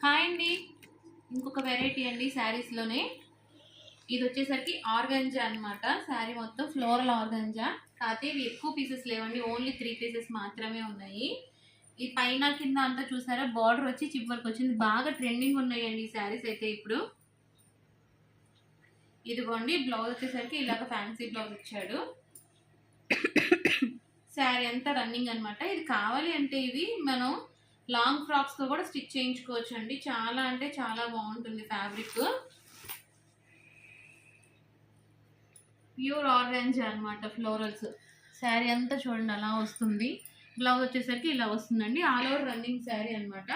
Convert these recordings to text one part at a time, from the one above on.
Hi అండి. ఇంకొక variety అండి శారీస్లోనే ఇది వచ్చేసరికి ఆర్గంజా అన్నమాట. శారీ మొత్తం ఫ్లోరల్ ఆర్గంజా. కాకపోతే ఇవి ఎక్కువ పీసెస్ లేవండి ఓన్లీ త్రీ పీసెస్ మాత్రమే ఉన్నాయి. ఈ పైన కింద అంతా చూసారా బార్డర్ వచ్చి చివరికి వచ్చింది. బాగా ట్రెండింగ్ ఉన్నాయండి ఈ శారీస్ అయితే ఇప్పుడు. ఇదిగోండి బ్లౌజ్ వచ్చేసరికి ఇలాగ ఫ్యాన్సీ బ్లౌజ్ ఇచ్చాడు. శారీ అంతా రన్నింగ్ అనమాట ఇది కావాలి అంటే ఇవి మనం లాంగ్ ఫ్రాక్స్తో కూడా స్టిచ్ చేయించుకోవచ్చు అండి చాలా అంటే చాలా బాగుంటుంది ఫ్యాబ్రిక్. ప్యూర్ ఆరెంజ్ అనమాట ఫ్లోరల్స్. శారీ అంతా చూడండి అలా వస్తుంది. బ్లౌజ్ వచ్చేసరికి ఇలా వస్తుందండి. ఆల్ ఓవర్ రన్నింగ్ శారీ అనమాట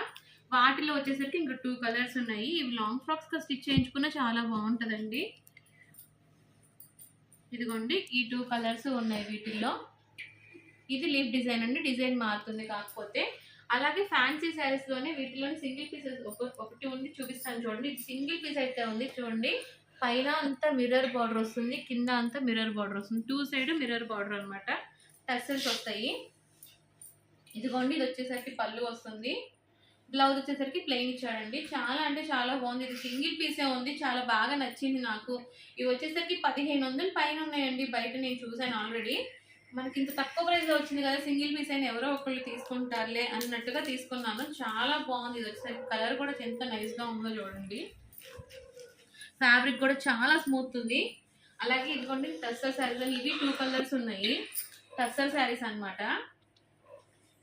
వాటిలో వచ్చేసరికి ఇంకా టూ కలర్స్ ఉన్నాయి. ఇవి లాంగ్ ఫ్రాక్స్గా స్టిచ్ చేయించుకున్న చాలా బాగుంటుందండి. ఇదిగోండి ఈ టూ కలర్స్ ఉన్నాయి వీటిల్లో. ఇది లీఫ్ డిజైన్ అండి. డిజైన్ మారుతుంది కాకపోతే. అలాగే ఫ్యాన్సీ శారీస్లోనే వీటిలోని సింగిల్ పీసెస్ ఒకటి ఉంది చూపిస్తాను చూడండి. ఇది సింగిల్ పీస్ అయితే ఉంది చూడండి. పైన అంతా మిర్రర్ బార్డర్ వస్తుంది కింద అంతా మిర్రర్ బార్డర్ వస్తుంది. టూ సైడ్ మిర్రర్ బార్డర్ అనమాట టెసల్స్ వస్తాయి. ఇదిగోండి ఇది వచ్చేసరికి పళ్ళు వస్తుంది. బ్లౌజ్ వచ్చేసరికి ప్లెయిన్ ఇచ్చాడండి. చాలా అంటే చాలా బాగుంది. ఇది సింగిల్ పీసే ఉంది. చాలా బాగా నచ్చింది నాకు. ఇవి వచ్చేసరికి పదిహేను వందలు పైన ఉన్నాయండి. బయట నేను చూసాను ఆల్రెడీ మనకి ఇంత తక్కువ ప్రైస్ వచ్చింది కదా సింగిల్ పీస్ అయినా ఎవరో ఒకళ్ళు తీసుకుంటారులే అన్నట్టుగా తీసుకున్నాను. చాలా బాగుంది. ఇది వచ్చేసరికి కలర్ కూడా ఎంత నైస్గా గా ఉందో చూడండి. ఫ్యాబ్రిక్ కూడా చాలా స్మూత్ ఉంది. అలాగే ఇదిగోండి టస్సర్ శారీలో ఇవి టూ కలర్స్ ఉన్నాయి. టస్సర్ శారీస్ అన్నమాట.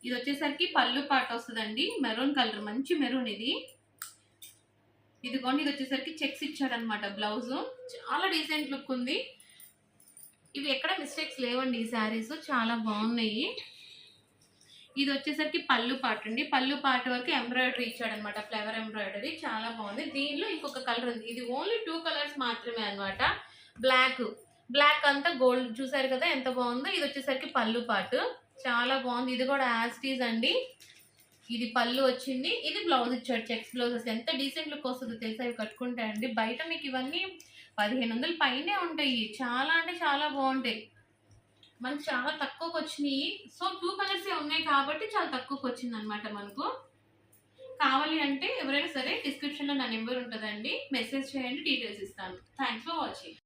ఇది వచ్చేసరికి పళ్ళు పాట వస్తుందండి. మెరూన్ కలర్ మంచి మెరూన్ ఇది. ఇదిగోండి ఇది వచ్చేసరికి చెక్స్ ఇచ్చాడనమాట బ్లౌజ్ చాలా డీసెంట్ లుక్ ఉంది. ఇవి ఎక్కడ మిస్టేక్స్ లేవండి ఈ శారీస్ చాలా బాగున్నాయి. ఇది వచ్చేసరికి పళ్ళు పాట అండి. పళ్ళు పాట వరకు ఎంబ్రాయిడరీ ఇచ్చాడనమాట. ఫ్లవర్ ఎంబ్రాయిడరీ చాలా బాగుంది. దీనిలో ఇంకొక కలర్ ఉంది. ఇది ఓన్లీ టూ కలర్స్ మాత్రమే అనమాట బ్లాక్ బ్లాక్ అంతా గోల్డ్ చూసారు కదా ఎంత బాగుందో? ఇది వచ్చేసరికి పళ్ళు పాటు. చాలా బాగుంది. ఇది కూడా యాస్టీజ్ అండి. ఇది పళ్ళు వచ్చింది ఇది బ్లౌజ్ ఇచ్చాడు చెక్స్ బ్లౌజెస్ ఎంత డీసెంట్ లుక్ వస్తుందో తెలుసా? ఇవి కట్టుకుంటే అండి. బయట మీకు ఇవన్నీ పదిహేను వందల పైనే ఉంటాయి. చాలా అంటే చాలా బాగుంటాయి. మనకు చాలా తక్కువకి వచ్చినాయి. సో టూ కలర్సే ఉన్నాయి కాబట్టి చాలా తక్కువకి వచ్చింది అనమాట మనకు. కావాలి అంటే ఎవరైనా సరే డిస్క్రిప్షన్లో నా నెంబర్ ఉంటుందండి. మెసేజ్ చేయండి డీటెయిల్స్ ఇస్తాను. Thanks for watching